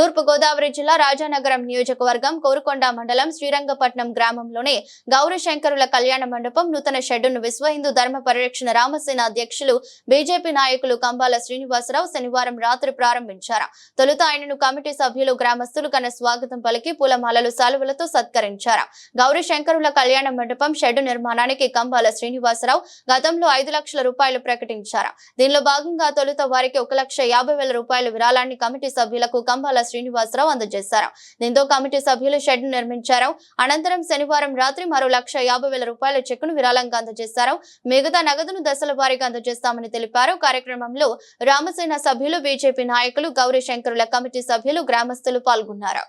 గోదావరి జిల్లా రాజానగరం నియోజకవర్గం కోరుకొండ మండలం శ్రీరంగపట్నం గ్రామంలోని గౌరశంకరుల కళ్యాణ మండపం నూతన షెడ్డును విశ్వ హిందూ ధర్మ పరిరక్షణ రామసేన అధ్యక్షులు బీజేపీ నాయకులు కంబాల శ్రీనివాసరావు శనివారం రాత్రి ప్రారంభించారు. తొలుత ఆయనను కమిటీ సభ్యులు గ్రామస్తులు ఘన స్వాగతం పలికి పూలమాలలు సాలువలతో సత్కరించారు. గౌరశంకరుల కళ్యాణ మండపం షెడ్డు నిర్మాణానికి కంబాల శ్రీనివాసరావు గతంలో ఐదు లక్షల రూపాయలు ప్రకటించారు. దీనిలో భాగంగా తొలుత వారికి ఒక లక్ష యాభై వేల రూపాయల విరాళాన్ని కమిటీ సభ్యులకు కంబాల శ్రీనివాసరావు అందజేశారు. దీంతో కమిటీ సభ్యులు షెడ్ నిర్మించారు. అనంతరం శనివారం రాత్రి మరో లక్ష యాభై వేల రూపాయల చెక్కును విరాళంగా అందజేశారు. మిగతా నగదును దశల వారీగా అందజేస్తామని తెలిపారు. కార్యక్రమంలో రామసేన సభ్యులు బీజేపీ నాయకులు గౌరీ శంకరుల కమిటీ సభ్యులు గ్రామస్తులు పాల్గొన్నారు.